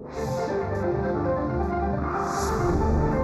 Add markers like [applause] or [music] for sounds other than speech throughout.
Thank you.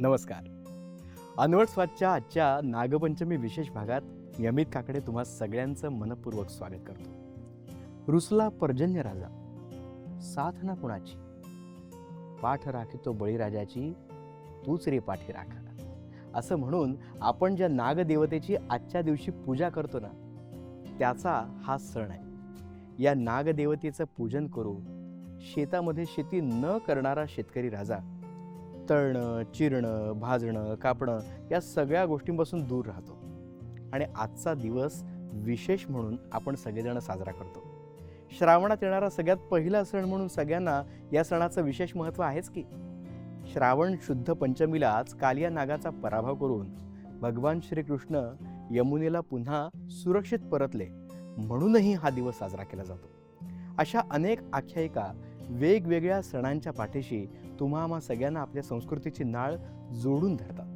नमस्कार. अनवट स्वादच्या आजच्या नागपंचमी विशेष भागात मी अमित काकडे तुम्हा सगळ्यांचं मनपूर्वक स्वागत करतो. रुसला पर्जन्य राजा. साथ ना कुणाची? पाठ राखितो बळीराजाची तूच रे पाठी राखा. असं म्हणून आपण ज्या नागदेवतेची आजच्या दिवशी पूजा करतो ना त्याचा हा सण आहे. या नागदेवतेचं पूजन करून शेतामध्ये शेती न करणारा शेतकरी राजा तळणं चिरणं भाजणं कापणं या सगळ्या गोष्टींपासून दूर राहतो. आणि आजचा दिवस विशेष म्हणून आपण सगळेजण साजरा करतो. श्रावणात येणारा सगळ्यात पहिला सण म्हणून सगळ्यांना या सणाचं विशेष महत्त्व आहेच की? श्रावण शुद्ध पंचमीलाच कालिया नागाचा पराभव करून भगवान श्रीकृष्ण यमुनेला पुन्हा सुरक्षित परतले म्हणूनही हा दिवस साजरा केला जातो. अशा अनेक आख्यायिका वेगवेगळ्या सणांच्या पाठीशी तुम्हा आम्हा सगळ्यांना आपल्या संस्कृतीची नाळ जोडून धरतात.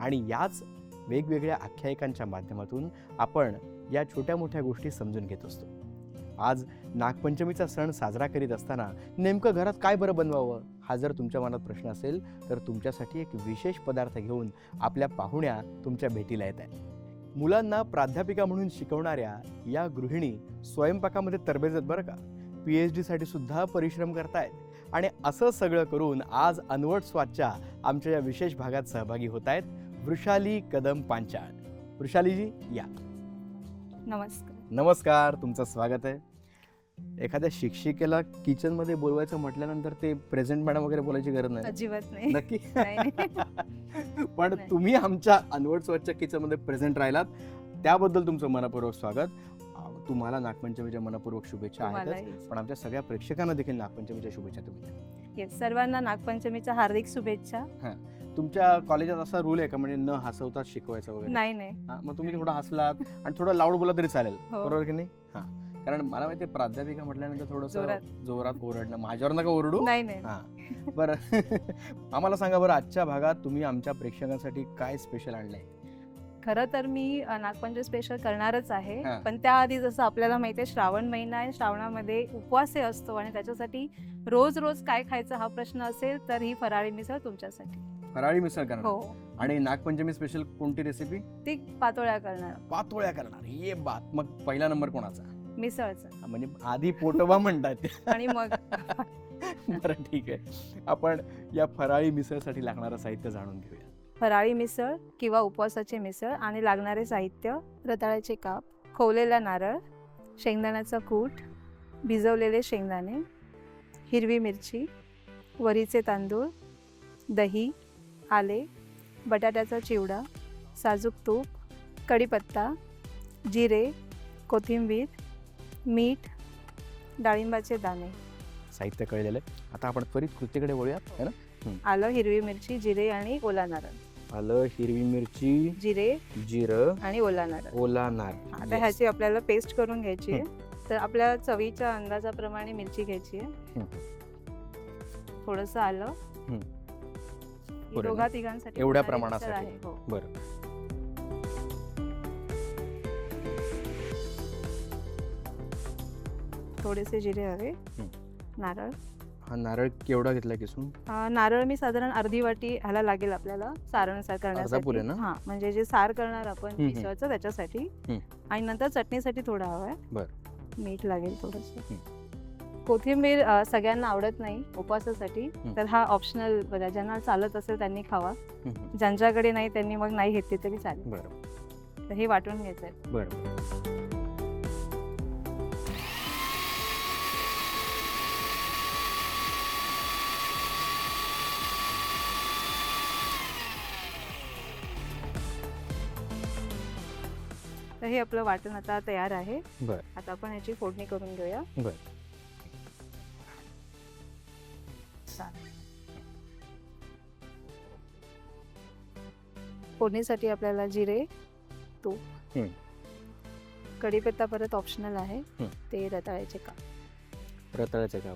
आणि याच वेगवेगळ्या आख्यायिकांच्या माध्यमातून आपण या छोट्या मोठ्या गोष्टी समजून घेत असतो. आज नागपंचमीचा सण साजरा करीत असताना नेमकं घरात काय बरं बनवावं हा जर तुमच्या मनात प्रश्न असेल तर तुमच्यासाठी एक विशेष पदार्थ घेऊन आपल्या पाहुण्या तुमच्या भेटीला येत आहे मुलांना प्राध्यापिका म्हणून शिकवणाऱ्या या गृहिणी स्वयंपाकामध्ये तरबेजत बरं का? पी एच डीसाठी सुद्धा परिश्रम करतायत. आणि असं सगळं करून आज अनवट स्वादच्या आमच्या या विशेष भागात सहभागी होत आहेत वृषाली कदम पांचाळ. वृषालीजी या. नमस्कार. नमस्कार तुमचं स्वागत आहे. एखाद्या शिक्षिकेला किचनमध्ये बोलवायचं म्हटल्यानंतर ते प्रेझेंट मॅडम वगैरे बोलायची गरज नाही. अजिबात नाही. नक्की? [laughs] पण. तुम्ही आमच्या अनवट स्वच्छ किचनमध्ये प्रेझेंट राहिलात. त्याबद्दल तुमचं मनपूर्वक स्वागत. तुम्हाला नागपंचमीच्या मनपूर्वक शुभेच्छा आहेत पण आमच्या सगळ्या प्रेक्षकांना देखील नागपंचमीच्या शुभेच्छा तुम्ही सर्वांना नागपंचमीच्या हार्दिक शुभेच्छा. तुमच्या कॉलेजात असा रूल आहे का? म्हणजे न हसवता शिकवायचं वगैरे? नाही नाही. हा, मग तुम्ही थोडं हसलात आणि थोडं लाऊड बोला तरी चालेल. हो. बरोबर की नाही? हा. कारण मला माहिती प्राध्यापिका म्हटल्यानंतर थोडस जोरात. जोरात ओरडणं माझ्यावर नका ओरडू. नाही नाही. हा. बरं. [laughs] आम्हाला सांगा बरं आजच्या भागात तुम्ही आमच्या प्रेक्षकांसाठी काय स्पेशल आणलंय? खरं तर मी नागपंचमी स्पेशल करणारच आहे. हा. पण त्याआधी जसं आपल्याला माहिती आहे श्रावण महिना आहे. श्रावणामध्ये उपवासही असतो आणि त्याच्यासाठी रोज रोज काय खायचं हा प्रश्न असेल तर ही फराळी मिसळ तुमच्यासाठी. फराळी मिसळ करणार. हो. आणि नागपंचमी स्पेशल कोणती रेसिपी ती पातोळ्या करणार. पातोळ्या करणार. ये बात. मग पहिला नंबर कोणाचा? मिसळचं. हा, म्हणजे आधी पोटोबा म्हणतात. आणि मग [laughs] बरं ठीक आहे. आपण या फराळी मिसळसाठी लागणारं साहित्य जाणून घेऊया. फराळी मिसळ किंवा उपवासाचे मिसळ आणि लागणारे साहित्य रताळ्याचे काप खोवलेला नारळ शेंगदाण्याचा कूट भिजवलेले शेंगदाणे हिरवी मिरची वरीचे तांदूळ दही आले बटाट्याचा चिवडा साजूक तूप कढीपत्ता जिरे कोथिंबीर मीठ डाळिंबाचे दाणे. साहित्य कळलेलं आहे. आता आपण त्वरित कृतीकडे वळूयात है ना? आलं हिरवी मिरची जिरे आणि ओला नारळ. आलं हिरवी मिरची जिरे जिरं आणि ओला नारळ ओला नार आता ह्याची आपल्याला पेस्ट करून घ्यायची आहे. तर आपल्या चवीच्या अंदाजाप्रमाणे मिरची घ्यायची आहे. थोडस आलं. ही दोघा तिघांसाठी एवढ्या प्रमाणासाठी. हो. बरं. थोडेसे जिरे हवे. नारळ. हा नारळ केवढा घेतला किसून अं, नारळ मी साधारण अर्धी वाटी ह्याला लागेल आपल्याला सारण सार करण्यासाठी पुरे ना? हा म्हणजे जे सार करणार आपण हम्म, हम्म. मिसळचं त्याच्यासाठी हम्म. आणि नंतर चटणीसाठी थोडं हवंय बरं. मीठ लागेल थोडस कोथिंबीर अं, सगळ्यांना आवडत नाही उपवासासाठी हम्म. तर हा ऑप्शनल ज्यांना चालत असेल त्यांनी खावा हम्म. ज्यांच्याकडे नाही त्यांनी मग नाही घेतली तरी चालेल बरं तर हे वाटून घ्यायचं आहे बरं तर हे आपलं वाटण आता तयार आहे बर. आता आपण ह्याची फोडणी करून घेऊया बर. चालेल. फोडणीसाठी आपल्याला जिरे तूप. कढीपत्ता परत ऑप्शनल आहे. ते रताळ्याचे का रताळ्याचं का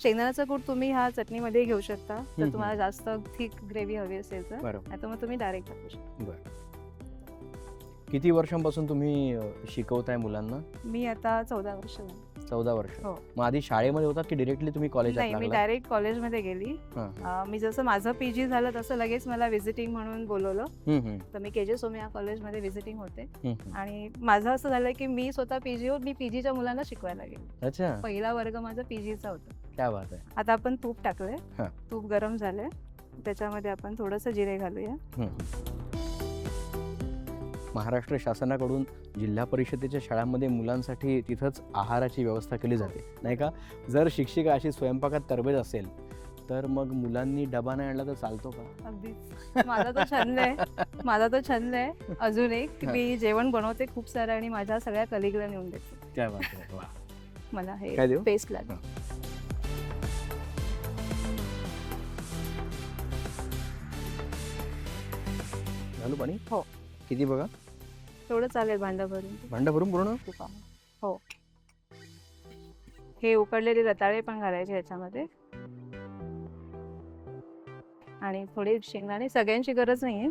शेंगदाण्याचा कूट तुम्ही ह्या चटणीमध्ये घेऊ शकता. तर तुम्हाला जास्त थिक ग्रेव्ही हवी असेल तर बरोबर मग तुम्ही डायरेक्ट टाकू शकता बरं किती वर्षांपासून तुम्ही शिकवताय मुलांना? मी आता चौदा वर्ष झाली. चौदा वर्ष. हो. मग आधी शाळेमध्ये होतात की डिरेक्टली तुम्ही कॉलेजात नाही मी डायरेक्ट कॉलेजमध्ये गेली. अं, मी जसं माझं पी जी झालं तसं लगेच मला व्हिजिटिंग म्हणून बोलवलं. तर मी के जे सोमिया कॉलेजमध्ये व्हिजिटिंग होते. आणि माझं असं झालं की मी स्वतः पी जीवर मी पी जीच्या मुलांना शिकवायला गेले. अच्छा. पहिला वर्ग माझा पी जीचा होता. क्या बात आहे. आता आपण तूप टाकलंय. हां. तूप गरम झालंय. त्याच्यामध्ये आपण थोडंसं जिरे घालूया. हम्म. महाराष्ट्र शासनाकडून जिल्हा परिषदेच्या शाळांमध्ये मुलांसाठी तिथंच आहाराची व्यवस्था केली जाते. नाही का? जर शिक्षिका अशी स्वयंपाकात तरबेज असेल तर मग मुलांनी डबा नाही आणला तर चालतो का? अगदीच. माझा तो छंद आहे. माझा तो छंद आहे. अजून एक मी जेवण बनवते खूप सारं आणि माझ्या सगळ्या कलिगला नेऊन देते. मला हे? पेस्ट लागेल. पाणी? हो. किती बघा? तेवढं चालेल भांडं भरून भांडं भरून पूर्ण? हो. हे उकडलेले रताळे पण घालायचे ह्याच्यामध्ये. आणि थोडे शेंगदाणे सगळ्यांची गरज नाहीये.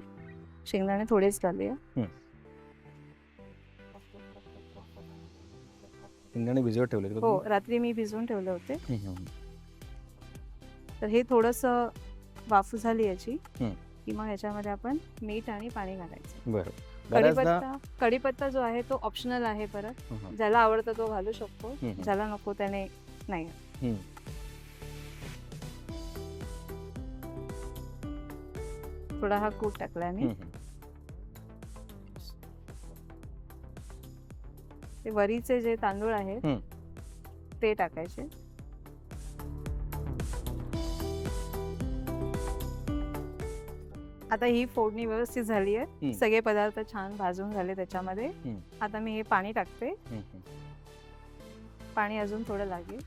शेंगदाणे थोडेच घालूया शेंगदाणे भिजवत ठेवले का हो तुम्ही? रात्री मी भिजवून ठेवले होते. हम्म, हम्म. तर हे थोडस वाफ झाली याची. की मग ह्याच्यामध्ये आपण मीठ आणि पाणी घालायचं. बरं. बऱ्याचदा कढीपत्ता कढीपत्ता जो आहे तो ऑप्शनल आहे परत ज्याला आवडतं तो घालू शकतो. ज्याला नको त्याने नाही. थोडा हा कूट टाकलाय मी. ते वरीचे जे तांदूळ आहेत. ते टाकायचे आता ही फोडणी व्यवस्थित झाली आहे. सगळे पदार्थ छान भाजून झाले त्याच्यामध्ये. आता मी हे पाणी टाकते. पाणी अजून थोडं लागेल.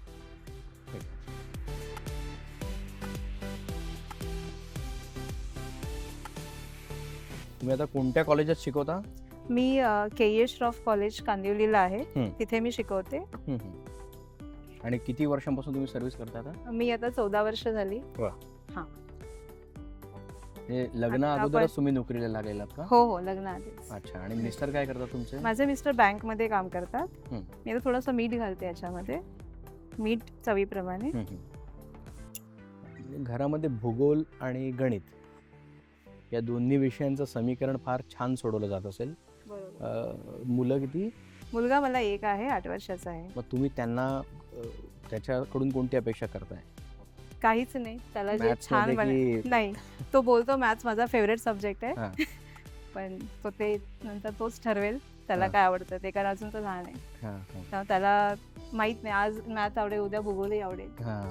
तुम्ही आता कोणत्या कॉलेजात शिकवता मी के ए श्रॉफ कॉलेज कांदिवलीला आहे. तिथे मी शिकवते. आणि किती वर्षांपासून तुम्ही सर्व्हिस करता मी आता चौदा वर्ष झाली हे लग्न आता अगोदरच आपण- तुम्ही नोकरीला लागलेलात का? हो हो लग्नाआधीच अच्छा आणि मिस्टर काय करतात तुमचे? माझे मिस्टर बँकमध्ये काम करतात. मी आता थोडंसं मीठ घालते याच्यामध्ये. मीठ चवीप्रमाणे. हम्म, हम्म. घरामध्ये भूगोल आणि गणित या दोन्ही विषयांचं समीकरण फार छान सोडवलं जात असेल. बरोबर. अं, मुलं किती? मुलगा मला एक आहे आठ वर्षाचा आहे. मग तुम्ही त्यांना अं, त्याच्याकडून कोणती अपेक्षा करताय? काहीच नाही त्याला जे Maths छानमध्ये बने की- नाही तो बोलतो मॅथ्स माझा फेवरेट सब्जेक्ट हा. आहे [laughs] पण तो ते नंतर तोच ठरवेल त्याला हा. काय आवडतं ते कारण अजून तो लहान आहे हा, हा, त्यामुळे त्याला माहीत नाही आज मॅथ आवडेल उद्या भूगोलही आवडेल हा.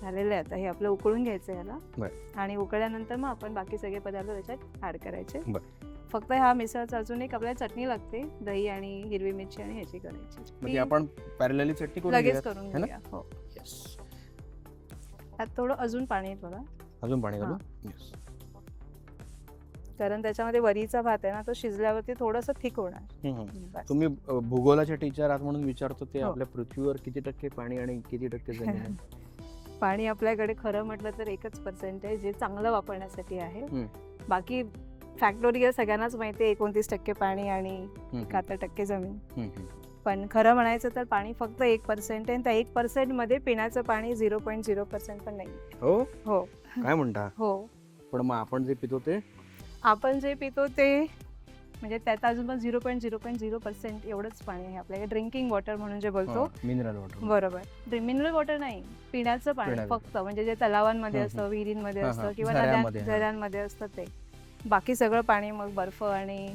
झालेलं आहे आता हे आपलं उकळून घ्यायचं याला बरं. आणि उकळल्यानंतर मग आपण बाकी सगळे पदार्थ त्याच्यात ऍड करायचे. फक्त हा मिसळचा अजून एक आपल्याला चटणी लागते दही आणि हिरवी मिरची आणि ह्याची करायची म्हणजे ती आपण पॅरलली चटणी करून लगेच घेऊयात. करून है ना? घेऊया हो त्यात थोडं अजून पाणी थोडं अजून पाणी घालू. Yes. कारण त्याच्यामध्ये वरीचा भात आहे ना तो शिजल्यावरती थोडंसं थिक होणार हम्म. तुम्ही अ, भूगोलाच्या टीचर आहात म्हणून विचारतो ते हो. आपल्या पृथ्वीवर किती टक्के पाणी आणि किती टक्के जमीन आहे [laughs] पाणी आपल्याकडे खरं म्हटलं तर एकच पर्सेंट आहे जे चांगलं वापरण्यासाठी आहे हम्म. बाकी फॅक्टोरियल सगळ्यांनाच माहिती आहे एकोणतीस टक्के पाणी आणि हम्म, एकाहत्तर टक्के जमीन हम्म, हम्म. पण खरं म्हणायचं तर पाणी फक्त एक पर्सेंट आहे आणि त्या एक पर्सेंटमध्ये पिण्याचं पाणी झिरो पॉईंट झिरो पर्सेंट पण नाही. हो? हो. काय म्हणता? हो. पण मग आपण जे पितो ते? आपण जे पितो ते म्हणजे त्यात अजून पण zero point zero point zero percent एवढंच पाणी आहे आपल्याकडे. ड्रिंकिंग वॉटर म्हणून जे बोलतो. मिनरल वॉटर बरोबर. मिनरल वॉटर नाही. पिण्याचं पाणी. फक्त म्हणजे जे तलावांमध्ये असतं विहिरींमध्ये असतं. किंवा झऱ्यांमध्ये, असतं ते. बाकी सगळं पाणी मग बर्फ आणि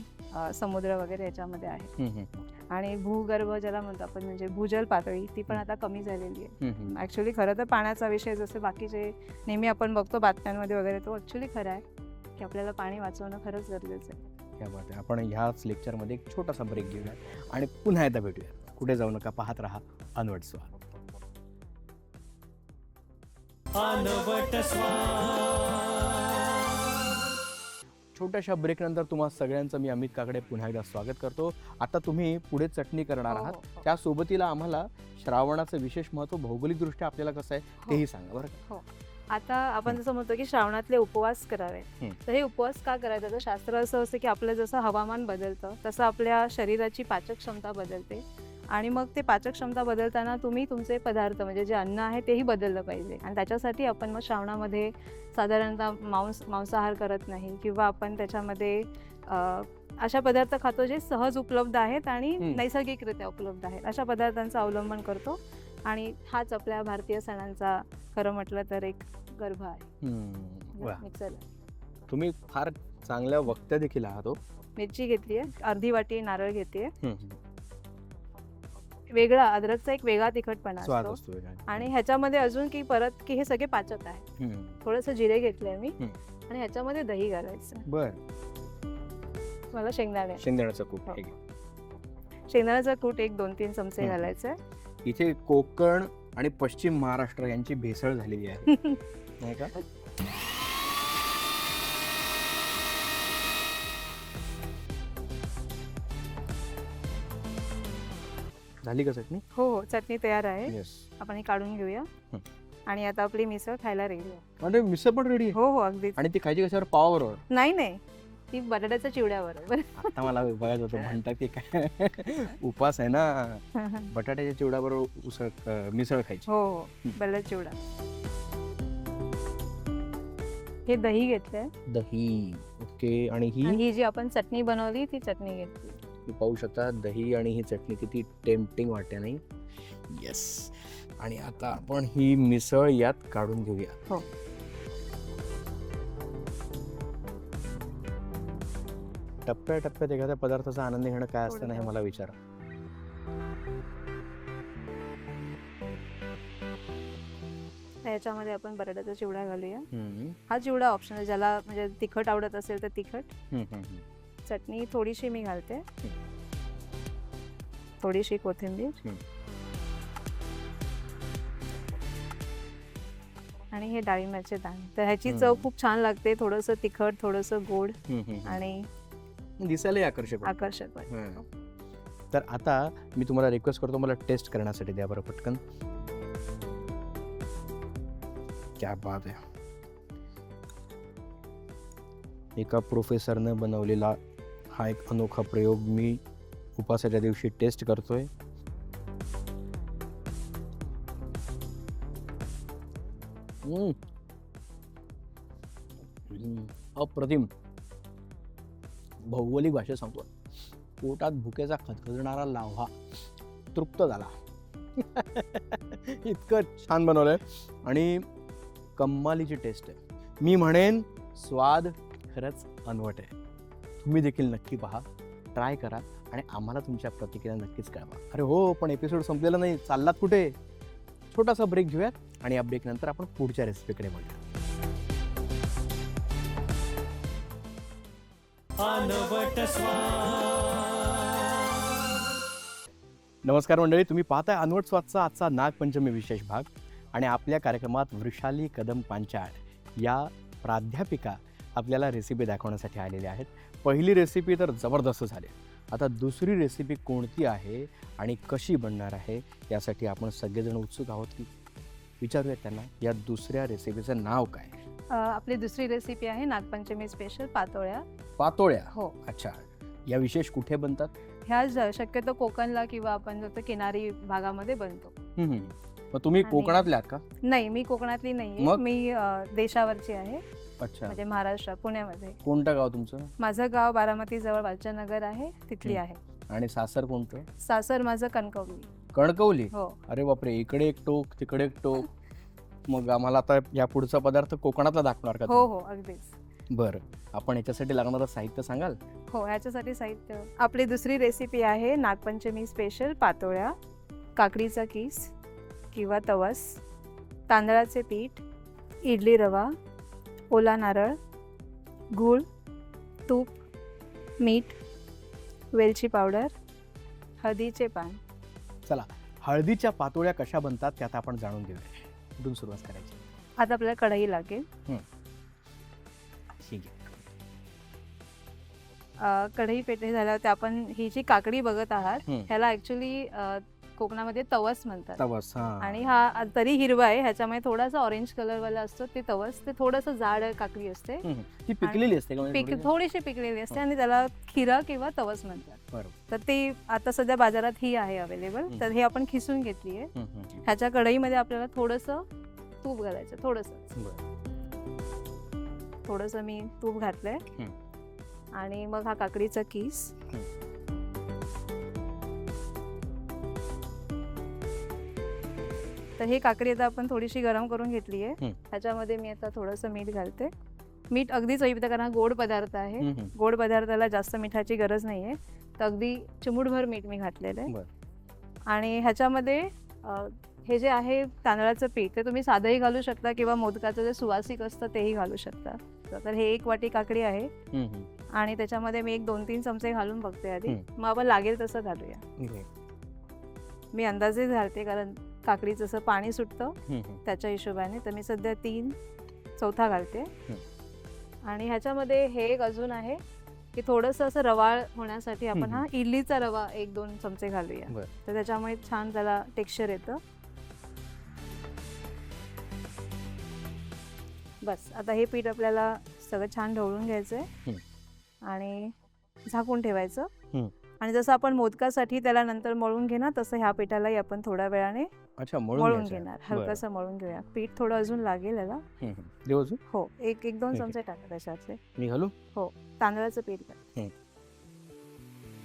समुद्र वगैरे याच्यामध्ये आहे. आणि भूगर्भ ज्याला म्हणतो आपण म्हणजे भूजल पातळी ती पण आता कमी झालेली आहे. ऍक्च्युली खरं तर पाण्याचा विषय जसे बाकीचे नेहमी आपण बघतो बातम्यांमध्ये वगैरे तो ऍक्च्युली खरा आहे की आपल्याला पाणी वाचवणं खरंच गरजेचं आहे. क्या बात आहे. आपण ह्याच लेक्चरमध्ये एक छोटासा ब्रेक घेऊया आणि पुन्हा एकदा भेटूया कुठे जाऊ नका पाहत राहा अनवट स्वाद. अनवट छोट्याशा ब्रेक नंतर तुम्हा सगळ्यांचं मी अमित काकडे पुन्हा एकदा स्वागत करतो आता तुम्ही पुढे चटणी करणार हो, आहात हो, हो. त्या सोबतीला आम्हाला श्रावणाचं विशेष महत्त्व भौगोलिकदृष्ट्या आपल्याला कसं आहे. तेही सांगा बरं का? आता आपण जसं म्हणतो की श्रावणातले उपवास करावे. तर हे उपवास का करायचे तर शास्त्र असं असतं की आपलं जसं हवामान बदलतं तसं आपल्या शरीराची पाचक क्षमता बदलते आणि मग ते पाचक क्षमता बदलताना तुम्ही तुमचे पदार्थ म्हणजे जे अन्न आहे तेही बदललं पाहिजे. आणि त्याच्यासाठी आपण मग श्रावणामध्ये साधारणतः मांस मांसाहार करत नाही किंवा आपण त्याच्यामध्ये अशा पदार्थ खातो जे सहज उपलब्ध आहेत आणि. नैसर्गिकरित्या उपलब्ध आहेत. अशा पदार्थांचं अवलंबन करतो आणि हाच आपल्या भारतीय सणांचा खरं म्हटलं तर एक गर्भ आहे. तुम्ही फार चांगल्या वक्त्या देखील आहात हो. मिरची घेतली आहे अर्धी वाटी नारळ घेते. वेगळा अद्रकचा एक वेगळा तिखटपणा स्वाद असतो असतो वेगळा. आणि ह्याच्यामध्ये अजून की परत की हे सगळे पाचक आहे हम्म. थोडंसं जिरे घेतलंय मी हं. आणि ह्याच्यामध्ये दही घालायचं बर मला शेंगदाणे शेंगदाण्याचं कूट हो. हे घे. शेंगदाण्याचा कूट एक दोन तीन चमचे हं. घालायचे इथे कोकण आणि पश्चिम महाराष्ट्र यांची भेसळ झालेली आहे [laughs] नाही का झाली का चटणी? हो हो चटणी तयार आहे. येस आपण ही काढून घेऊया. हं. आणि आता आपली मिसळ खायला रेडी आहे. म्हणजे मिसळ पण रेडी आहे? हो हो अगदीच. आणि ती खायची कशावर? पावाबरोबर? नाही नाही. ती बटाट्याच्या चिवड्याबरोबर [laughs] आता मला बघायचं होतं म्हणतात की काय? [laughs] उपास आहे ना. बटाट्याच्या चिवड्याबरोबर उसळ अं, मिसळ खायची. हो हो. बल्ला चिवडा. हे दही घेतलंय. दही. ओके. आणि ही? आणि ही जी आपण चटणी बनवली ती चटणी घेतली. पाहू शकता दही आणि ही चटणी किती टेम्पटिंग वाटते नाही? येस आणि आता आपण ही मिसळ यात काढून घेऊया. हो. टप्प्या टप्प्यात एखाद्या पदार्थाचा आनंद घेणं काय असतं ना हे थोडं. मला विचारा. याच्यामध्ये आपण बटाट्याचा चिवडा घालूया. हा चिवडा ऑप्शनल ज्याला म्हणजे तिखट आवडत असेल तर तिखट. चटणी थोडीशी मी घालते थोडीशी कोथिंबीर. आणि हे डाळिंबाचे दाणे तर ह्याची. चव खूप छान लागते थोडंसं तिखट थोडंसं गोड. आणि दिसायलाही आकर्षक. आकर्षक. तर आता मी तुम्हाला रिक्वेस्ट करतो मला टेस्ट करण्यासाठी द्या बरं पटकन क्या बात आहे एका प्रोफेसरने बनवलेला हा एक अनोखा प्रयोग मी उपासाच्या दिवशी टेस्ट करतोय. अप्रतिम. भौगोलिक भाषेत सांगतो. पोटात भुकेचा खदखदणारा लाव्हा तृप्त झाला. [laughs] इतकं छान बनवलंय. आणि कम्मालीची टेस्ट आहे. मी म्हणेन स्वाद खरंच अनवट आहे. तुम्ही देखील नक्की पहा ट्राय करा आणि आम्हाला तुमच्या प्रतिक्रिया नक्कीच कळवा. अरे हो पण एपिसोड संपलेला नाही. चाललात कुठे? छोटासा ब्रेक घेऊयात आणि या ब्रेक नंतर आपण पुढच्या रेसिपीकडे वळूया अनवट नमस्कार मंडळी तुम्ही पाहताय अनवट स्वादचा आजचा नागपंचमी विशेष भाग. आणि आपल्या कार्यक्रमात वृषाली कदम पांचाळ या प्राध्यापिका आपल्याला रेसिपी दाखवण्यासाठी आलेल्या आहेत. पहिली रेसिपी तर जबरदस्त झाली. आता दुसरी रेसिपी कोणती आहे आणि कशी बनणार आहे यासाठी आपण सगळेजण उत्सुक आहोत की विचारूयात त्यांना या दुसऱ्या रेसिपीचं नाव काय? आपली दुसरी रेसिपी आहे नागपंचमी स्पेशल पातोळ्या. पातोळ्या? हो. अच्छा. या विशेष कुठे बनतात? ह्या शक्यतो कोकणला किंवा आपण जसं किनारी भागामध्ये बनतो. मग तुम्ही कोकणातल्या का? नाही मी कोकणातली नाही मग? मी देशावरची आहे. अच्छा. म्हणजे महाराष्ट्र पुण्यामध्ये. कोणतं गाव तुमचं? माझं गाव बारामती जवळ वालचनगर आहे तिथली. आहे. आणि सासर कोणतं? सासर माझं कणकवली. कणकवली? हो. अरे बापरे इकडे एक टोक तिकडे एक टोक. [laughs] मग आम्हाला आता या पुढचा पदार्थ कोकणातला दाखवणार का हो हो अगदीच? बरं. आपण याच्यासाठी लागणारं साहित्य सांगाल? हो ह्याच्यासाठी साहित्य. आपली दुसरी रेसिपी आहे नागपंचमी स्पेशल पातोळ्या काकडीचा किस किंवा तवस तांदळाचे पीठ इडली रवा ओला नारळ गूळ तूप मीठ वेलची पावडर हळदीचे पान. चला हळदीच्या पातोळ्या कशा बनतात त्यात आपण जाणून घेऊया. कुठून सुरुवात करायची? आता आपल्याला कढई लागेल. ठीक आहे. अ, कढई पेटणी झाल्यावर ते आपण ही जी काकडी बघत आहात. ह्याला ऍक्च्युली कोकणामध्ये तवस म्हणतात तवस हा आणि हा तरी हिरवा आहे ह्याच्यामध्ये थोडासा ऑरेंज कलर वाला असतो ते तवस ते थोडंसं जाड काकडी असते हम्म. ती पिकलेली असते का म्हणजे पिक? थोडीशी पिकलेली असते आणि त्याला खिरा किंवा तवस म्हणतात बरोबर तर ते आता सध्या बाजारात ही आहे अवेलेबल. तर हे आपण खिसून घेतली आहे हम्म, हम्म. ह्याच्या कढईमध्ये आपल्याला थोडंसं तूप घालायचं थोडंसं बरं. थोडंसं मी तूप घातलंय. आणि मग हा काकडीचा किस तर हे काकडी आता आपण थोडीशी गरम करून घेतली आहे. ह्याच्यामध्ये मी आता थोडंसं मीठ घालते मीठ अगदी चवीपुरतं कारण हा गोड पदार्थ आहे. गोड पदार्थाला जास्त मिठाची गरज नाही आहे तर अगदी चिमूटभर मीठ मी घातलेलं आहे. आणि ह्याच्यामध्ये हे जे आहे तांदळाचं पीठ ते तुम्ही साधंही घालू शकता किंवा मोदकाचं जे सुवासिक असतं तेही घालू शकता तर हे एक वाटी काकडी आहे. आणि त्याच्यामध्ये मी एक दोन तीन चमचे घालून बघते आधी. मग आपण लागेल तसं घालूया. मी अंदाजे घालते कारण काकडी जसं पाणी सुटतं. त्याच्या हिशोबाने तर मी सध्या तीन चौथा घालते आणि ह्याच्यामध्ये हे एक अजून आहे की थोडंसं असं रवाळ होण्यासाठी आपण हा इडलीचा रवा एक दोन चमचे घालूया. तर त्याच्यामुळे छान त्याला टेक्स्चर येतं बस आता हे पीठ आपल्याला सगळं छान ढवळून घ्यायचंय. आणि झाकून ठेवायचं. आणि जसं आपण मोदकासाठी त्याला नंतर मळून घेणार तसं ह्या पिठालाही आपण थोड्या वेळाने अच्छा मळून घ्यायचं. घेणार बरं. हलकंसं मळून घेऊया. पीठ थोडं अजून लागेल याला. हम्म, हम्म. देऊ अजून? हो एक एक दोन ठीक आहे. चमचे टाका त्याच्यातले मी घालू तांदळाचं पीठ घाल.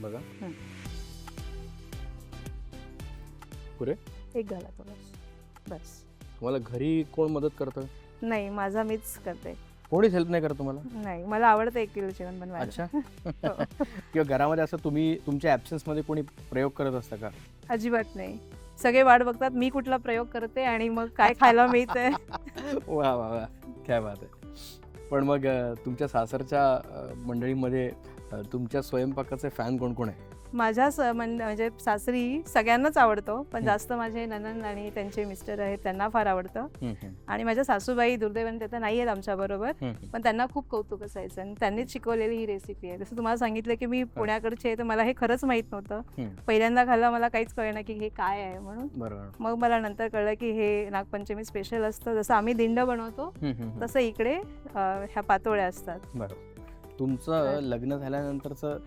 बघा. एक घाला थोडं बस. तुम्हाला घरी कोण मदत करतं? नाही माझा मीच करते. कोणीच हेल्प नाही करत तुम्हाला? नाही मला आवडतं एक किलो जेवण बनवायला. अच्छा. हो. [laughs] किंवा घरामध्ये असं तुम्ही तुमच्या ऍब्सेन्समध्ये कोणी प्रयोग करत असता का? अजिबात नाही. सगळे वाट बघतात मी कुठला प्रयोग करते आणि मग काय खायला मिळतंय? [laughs] वा वा वा. काय बात आहे. पण मग तुमच्या सासरच्या मंडळीमध्ये तुमच्या स्वयंपाकाचे फॅन कोण कोण आहे? माझ्या स- म्हण- म्हणजे सासरी सगळ्यांनाच आवडतो पण. जास्त माझे ननंद आणि त्यांचे मिस्टर आहेत त्यांना फार आवडतं. आणि माझ्या सासूबाई दुर्दैवाने त्या तर नाही आहेत आमच्या बरोबर हम्म, हम्म. पण त्यांना खूप कौतुक असायचं आणि त्यांनीच शिकवलेली ही रेसिपी आहे. जसं तुम्हाला सांगितलं की मी पुण्याकडची आहे तर मला हे खरंच माहीत नव्हतं. पहिल्यांदा खाल्लं मला काहीच कळेना की हे काय आहे म्हणून. मग मला नंतर कळलं की हे नागपंचमी स्पेशल असतं. जसं आम्ही दिंड बनवतो. तसं इकडे ह्या पातोळ्या असतात. बरोबर. तुमचं लग्न झाल्यानंतरचं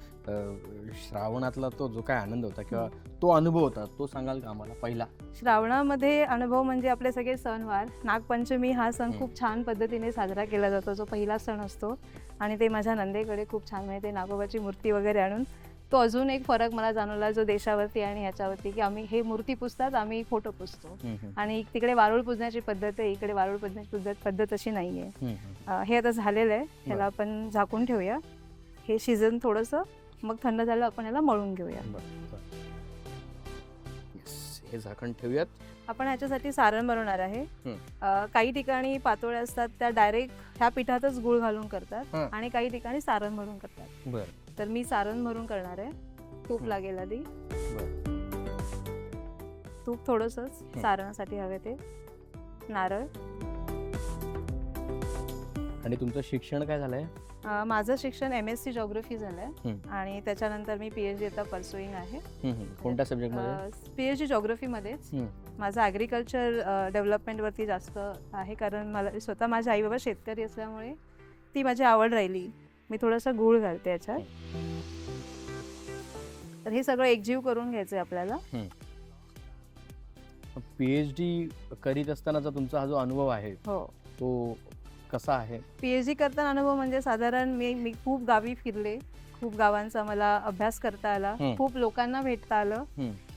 श्रावणातला तो जो काय आनंद होता किंवा तो अनुभव होता तो सांगाल का आम्हाला पहिला? श्रावणामध्ये अनुभव म्हणजे आपले सगळे सणवार. नागपंचमी हा सण. खूप छान पद्धतीने साजरा केला जातो. जो पहिला सण असतो आणि ते माझ्या नंदेकडे खूप छान म्हणजे ते नागोबाची मूर्ती वगैरे आणून तो अजून एक फरक मला जाणवला जो देशावरती आणि ह्याच्यावरती की आम्ही हे मूर्ती पुजतात आम्ही फोटो हम्म, आणि तिकडे वारुळ पुजण्याची पद्धत आहे इकडे वारुळ पुजण्याची पद्धत पद्धत अशी नाही आहे हे आता झालेलं आहे ह्याला आपण झाकून ठेवूया. हे शिजन थोडंसं मग थंड झालं आपण याला मळून घेऊया. हे झाकण ठेवूयात. आपण ह्याच्यासाठी सारण बनवणार आहे. काही ठिकाणी पातोळ्या असतात त्या डायरेक्ट ह्या पिठातच गुळ घालून करतात. आणि काही ठिकाणी सारण भरून करतात. बरं. तर मी सारण भरून करणार आहे. तूप. लागेल आधी. तूप थोडंसंच हं. सारणासाठी हवे ते. नारळ. आणि तुमचं शिक्षण काय झालंय? माझं शिक्षण एम एस सी जॉग्रफी झालं आहे हं. आणि त्याच्यानंतर मी पी एच डी आता परसुईंग आहे. कोणत्या सब्जेक्टमध्ये पी एच डी जॉग्रफीमध्येच हं. माझं ॲग्रिकल्चर डेव्हलपमेंटवरती जास्त आहे. कारण मला स्वतः माझे आई बाबा शेतकरी असल्यामुळे ती माझी आवड राहिली. मी थोडंसं गूळ घालते याच्यात. तर हे सगळं एकजीव करून घ्यायचं आहे आपल्याला पीएच डी करीत असतानाचा तुमचा हा जो अनुभव आहे हो. तो कसा आहे? पी एच डी करताना अनुभव म्हणजे साधारण मी मी खूप गावी फिरले. खूप गावांचा मला अभ्यास करता आला. खूप लोकांना भेटता आलं.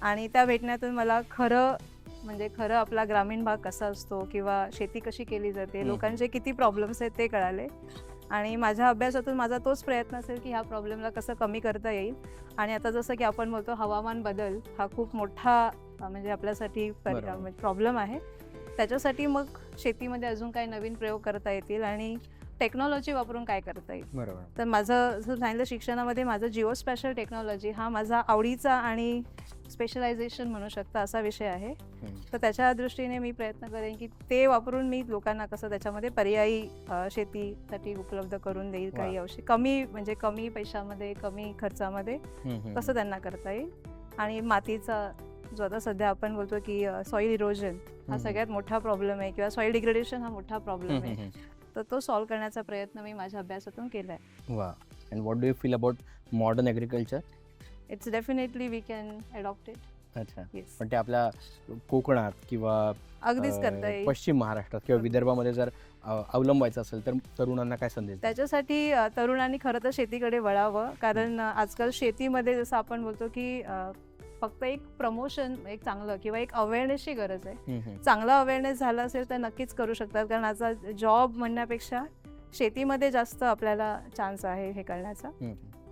आणि त्या भेटण्यातून मला खरं म्हणजे खरं आपला ग्रामीण भाग कसा असतो किंवा शेती कशी केली जाते. लोकांचे किती प्रॉब्लेम्स आहेत ते कळाले. आणि माझ्या अभ्यासातून माझा तोच प्रयत्न असेल की ह्या प्रॉब्लेमला कसं कमी करता येईल आणि आता जसं की आपण बोलतो हवामान बदल हा खूप मोठा म्हणजे आपल्यासाठी. प्रॉब्लेम आहे त्याच्यासाठी मग शेतीमध्ये अजून काही नवीन प्रयोग करता येतील आणि टेक्नॉलॉजी वापरून काय करता येईल? बरोबर. तर माझं सांगितलं शिक्षणामध्ये माझं जिओ स्पॅशल टेक्नॉलॉजी हा माझा आवडीचा आणि स्पेशलायझेशन म्हणू शकता असा विषय आहे. तर त्याच्या दृष्टीने मी प्रयत्न करेन की ते वापरून मी लोकांना कसं त्याच्यामध्ये पर्यायी शेतीसाठी उपलब्ध करून देईल काही औषध कमी म्हणजे कमी पैशामध्ये कमी खर्चामध्ये कसं त्यांना करता येईल. आणि मातीचा जो आता सध्या आपण बोलतो की सॉईल इरोजन हा सगळ्यात मोठा प्रॉब्लेम आहे किंवा सॉईल डिग्रेडेशन हा मोठा प्रॉब्लेम आहे. तर तो सॉल्व्ह करण्याचा प्रयत्न मी माझ्या अभ्यासातून केला आहे वा. And what do you feel about modern agriculture it's definitely we can adopt it अच्छा. पण ते आपल्या कोकणात किंवा अगदीच करता येईल. पश्चिम महाराष्ट्रात किंवा विदर्भामध्ये जर अवलंबायचं असेल तर तरुणांना काय संदेश? त्याच्यासाठी तरुणांनी खरं तर शेतीकडे वळावं. कारण आजकाल शेतीमध्ये जसं आपण बोलतो की फक्त एक प्रमोशन एक चांगलं किंवा एक अवेअरनेसची गरज आहे. चांगला अवेअरनेस झाला असेल तर नक्कीच करू शकतात कारण आता जॉब म्हणण्यापेक्षा शेतीमध्ये जास्त आपल्याला चान्स आहे हे करण्याचा.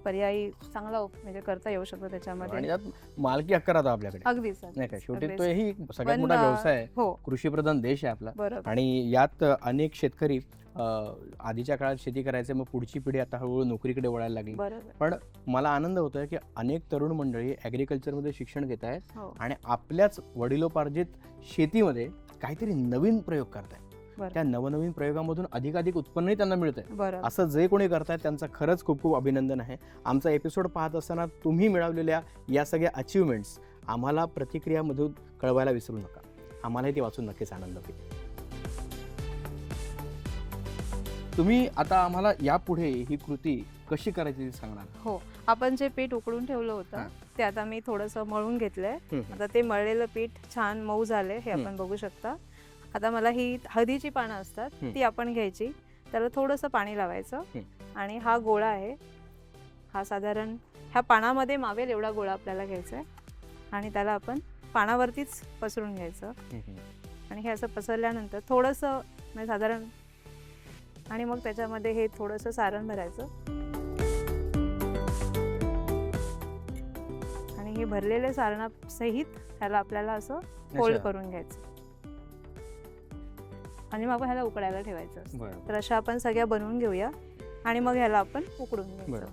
पर्यायी चांगला उप- म्हणजे करता येऊ शकतो आणि त्याच्यामध्ये मालकी हक्क राहतो आपल्याकडे. अगदीच नाही का? शेवटी अगदीच. तो ही सगळ्यात पण, मोठा व्यवसाय आहे. हो. कृषीप्रधान देश आहे आपला. बरोबर. आणि यात अनेक शेतकरी अ, आधीच्या काळात शेती करायचे मग पुढची पिढी आता हळूहळू नोकरीकडे वळायला लागली. बरोबर. मला आनंद होतोय की अनेक तरुण मंडळी ॲग्रिकल्चरमध्ये शिक्षण घेत आहेत हो. आणि आपल्याच वडिलोपार्जित शेतीमध्ये काहीतरी नवीन प्रयोग करतायत. बरोबर. त्या नवनवीन प्रयोगामधून अधिकाधिक उत्पन्नही त्यांना मिळत आहे बरोबर असं जे कोणी करतायत त्यांचं खरंच खूप खूप अभिनंदन आहे. आमचा एपिसोड पाहत असताना तुम्ही मिळवलेल्या या सगळ्या अचिव्हमेंट्स आम्हाला प्रतिक्रियामधून कळवायला विसरू नका. आम्हालाही ते वाचून नक्कीच आनंद होईल. तुम्ही आता आम्हाला यापुढे ही कृती कशी करायची ते सांगणार? हो. आपण जे पीठ उकडून ठेवलं. होतं ते आता मी थोडंसं मळून घेतलंय. आता ते मळलेलं पीठ छान मऊ झाले हे. आपण बघू शकता. आता मला ही हळदीची पानं असतात. ती आपण घ्यायची. त्याला थोडंसं पाणी लावायचं. आणि हा गोळा आहे. हा साधारण ह्या पानामध्ये मावेल एवढा गोळा आपल्याला घ्यायचा आहे आणि त्याला आपण पानावरतीच पसरून घ्यायचं. आणि हे असं पसरल्यानंतर थोडंसं म्हणजे साधारण आणि मग त्याच्यामध्ये हे थोडंसं सारण भरायचं. आणि हे भरलेले सारणासहित ह्याला आपल्याला असं फोल्ड अच्छा. करून घ्यायचं. आणि मग आपण ह्याला उकडायला ठेवायचं तर अशा आपण सगळ्या बनवून घेऊया आणि मग ह्याला आपण उकडून घ्यायचं. बरं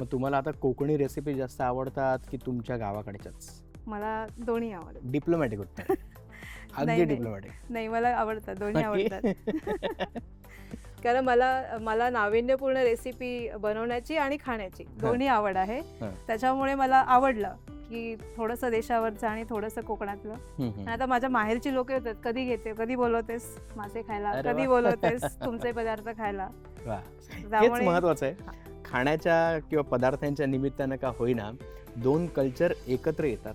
मग तुम्हाला आता कोकणी रेसिपी जास्त आवडतात की तुमच्या गावाकडच्याच? मला दोन्ही आवडत डिप्लोमॅटिक उत्तर अगदी नाही. डिप्लोमॅटिक नाही मला आवडतात. दोन्ही आवडतात. [laughs] कारण मला मला नाविन्यपूर्ण रेसिपी बनवण्याची आणि खाण्याची दोन्ही आवड आहे. त्याच्यामुळे मला आवडलं. की थोडंसं देशावरचं आणि थोडंसं कोकणातलं. आणि आता माझ्या माहेरची लोक येतात. कधी घेते कधी बोलवतेस मासे खायला कधी. बोलवतेस [laughs] तुमचे पदार्थ खायला. त्यामुळे महत्वाचं आहे. खाण्याच्या किंवा पदार्थांच्या निमित्तानं का होईना दोन कल्चर एकत्र येतात.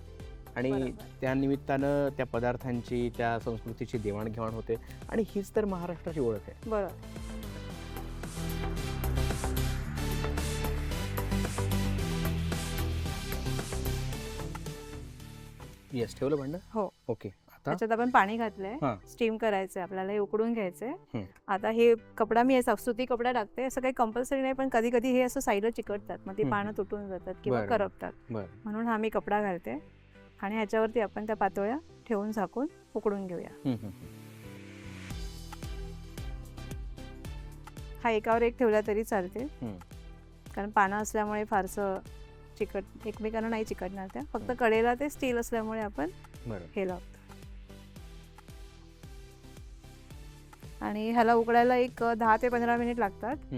आणि बरोबर. त्या निमित्तानं त्या पदार्थांची त्या संस्कृतीची देवाणघेवाण होते. आणि हीच तर महाराष्ट्राची ओळख आहे. बरं येस ठेवलं भांड हो. ओके आता त्याच्यात आपण पाणी घातलंय हा. स्टीम करायचंय आपल्याला हे उकडून घ्यायचंय हम्म. आता हे कपडा मी सुती कपडा टाकते असं काही कंपल्सरी नाही पण कधी कधी हे असं साईडला चिकटतात मग ती हम्म. पानं तुटून जातात किंवा बरं. करपतात बरं म्हणून हा मी कपडा घालते आणि ह्याच्यावरती आपण त्या पातोळ्या ठेवून झाकून उकडून घेऊया हम्म, हम्म, हम्म. हा एकावर एक ठेवला तरी चालते हम्म. कारण पानं असल्यामुळे फारसं चिकट एकमेकांना नाही चिकटणार त्या. फक्त. कडेला ते स्टील असल्यामुळे आपण हे लावतो. आणि ह्याला उकडायला एक दहा ते पंधरा मिनिट लागतात.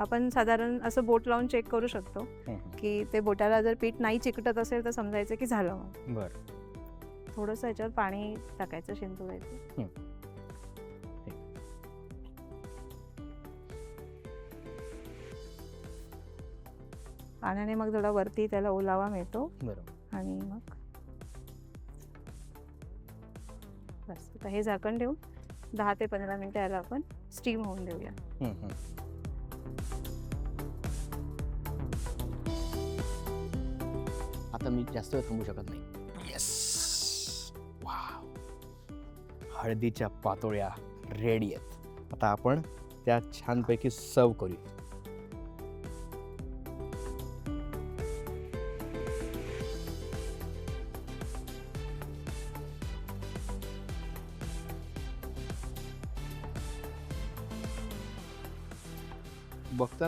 आपण साधारण असं बोट लावून चेक करू शकतो की ते बोटाला जर पीठ नाही चिकटत असेल तर समजायचं की झालं थोडंसं याच्यावर पाणी टाकायचं शिंतोडायचं पाण्याने मग थोडा वरती त्याला ओलावा मिळतो. बरं आणि मग बस. आता हे झाकण ठेवून दहा ते पंधरा मिनिटं याला आपण स्टीम होऊन देऊया. आता मी जास्त वेळ थांबू शकत नाही. येस हळदीच्या पातोळ्या रेडी आहेत. आता आपण त्या छानपैकी सर्व करूया.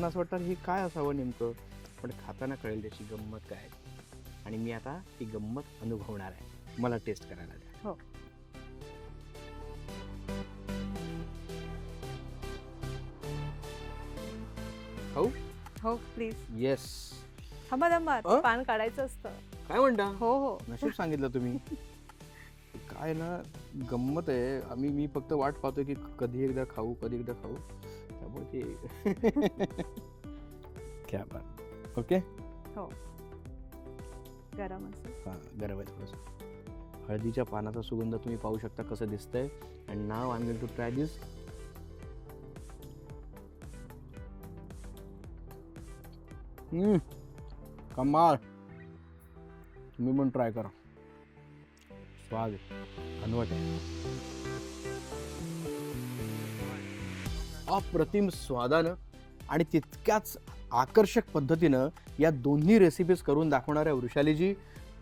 असं वाटतं हे काय असावं नेमकं? पण खाताना कळेल त्याची गंमत काय. आणि मी आता ती गंमत अनुभवणार आहे. मला टेस्ट करायला द्या. हो. हो? प्लीज येस थांबा थांबा. अ? पान काढायचं असतं. काय म्हणता? हो हो. नशीब सांगितलं तुम्ही. [laughs] काय ना गंमत आहे. आम्ही मी फक्त वाट पाहतोय की कधी एकदा खाऊ कधी एकदा खाऊ. त्यामुळे ते क्या बात ओके गरम असं हां गरम आहे थोडंसं हळदीच्या पानाचा सुगंध तुम्ही पाहू शकता कसं दिसतंय and now I am going to try this कमाल तुम्ही पण ट्राय करा स्वाद अनवट आहे अप्रतिम स्वादानं आणि तितक्याच आकर्षक पद्धतीनं या दोन्ही रेसिपीज करून दाखवणाऱ्या वृषालीजी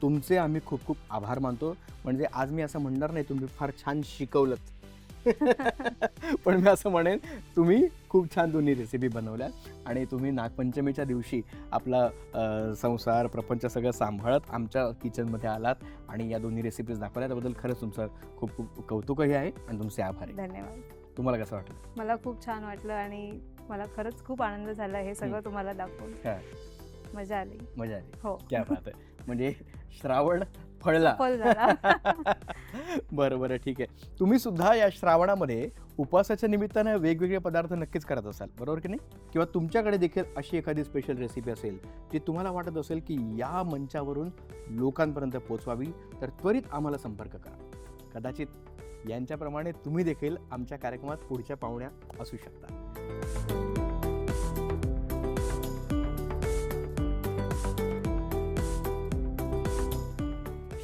तुमचे आम्ही खूप खूप आभार मानतो. म्हणजे आज मी असं म्हणणार नाही तुम्ही फार छान शिकवलं [laughs] पण मी असं म्हणेन तुम्ही खूप छान दोन्ही रेसिपी बनवल्या आणि तुम्ही नागपंचमीच्या दिवशी आपला संसार प्रपंच सगळं सांभाळत आमच्या किचनमध्ये आलात आणि या दोन्ही रेसिपीज दाखवल्या त्याबद्दल खरंच तुमचं खूप खूप कौतुकही आहे आणि तुमचे आभार आहे धन्यवाद. तुम्हाला कसं वाटलं? मला खूप छान वाटलं आणि मला खरंच खूप आनंद झाला हे सगळं. तुम्हाला दाखवून. हा. मजा आली. मजा आली. हो. क्या बात आहे. म्हणजे श्रावण फळला. फल झाला. [laughs] बरं बरं ठीक आहे. तुम्ही सुद्धा या श्रावणामध्ये उपवासाच्या निमित्तानं वेगवेगळे पदार्थ नक्कीच करत असाल. बरोबर की नाही? किंवा तुमच्याकडे देखील अशी एखादी स्पेशल रेसिपी असेल जी तुम्हाला वाटत असेल की या मंचावरून लोकांपर्यंत पोचवावी तर त्वरित आम्हाला संपर्क करा. कदाचित यांच्याप्रमाणे तुम्ही देखील आमच्या कार्यक्रमात पुढच्या पाहुण्या असू शकता.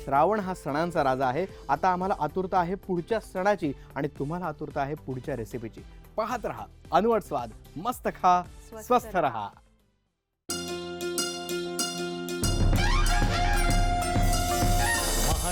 श्रावण हा सणांचा राजा आहे. आता आम्हाला आतुरता आहे पुढच्या सणाची आणि तुम्हाला आतुरता आहे पुढच्या रेसिपीची पाहत रहा. अनवट स्वाद. मस्त खा. स्वस्थ रहा.